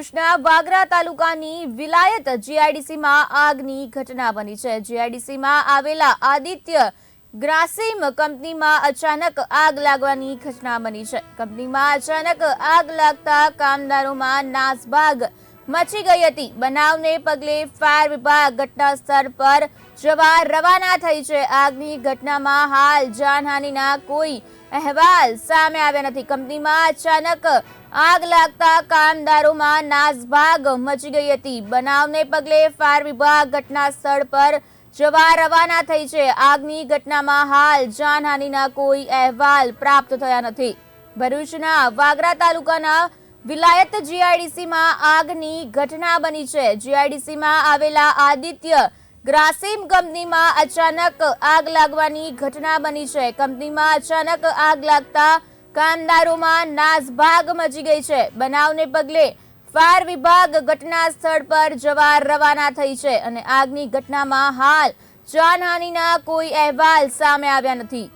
ભરૂચના વાગરા તાલુકાની વિલાયત જીઆઈડીસીમાં આગની ઘટના બની છે. જીઆઈડીસીમાં આવેલા આદિત્ય ગ્રાસિમ કંપનીમાં અચાનક આગ લાગવાની ઘટના બની છે. કંપનીમાં અચાનક આગ લાગતા કામદારોમાં નાસભાગ મચી ગઈ હતી. બનાવને પગલે ફાયર વિભાગ ઘટના સ્થળ પર જવા રવાના થઈ છે. આગની ઘટનામાં હાલ જાનહાનિના કોઈ અહેવાલ સામે આવ્યા નથી. કંપનીમાં અચાનક આગ લાગતા કામદારોમાં નાસભાગ મચી ગઈ હતી. બનાવને પગલે ફાયર વિભાગ ઘટના સ્થળ પર જવા રવાના થઈ છે. આગની ઘટનામાં હાલ જાનહાનિના કોઈ અહેવાલ પ્રાપ્ત થયા નથી. ભરૂચના વાગરા તાલુકાના વિલાયત જીઆઈડીસીમાં આગની ઘટના બની છે. જીઆઈડીસીમાં આવેલા આદિત્ય ગ્રાસિમ કંપનીમાં અચાનક આગ લાગવાની ઘટના બની છે. કંપનીમાં અચાનક આગ લાગતા કામદારોમાં નાસભાગ મચી ગઈ છે. બનાવને પગલે ફાયર વિભાગ ઘટના સ્થળ પર જવા રવાના થઈ છે અને આગની ઘટનામાં હાલ જાનહાનિના કોઈ અહેવાલ સામે આવ્યા નથી.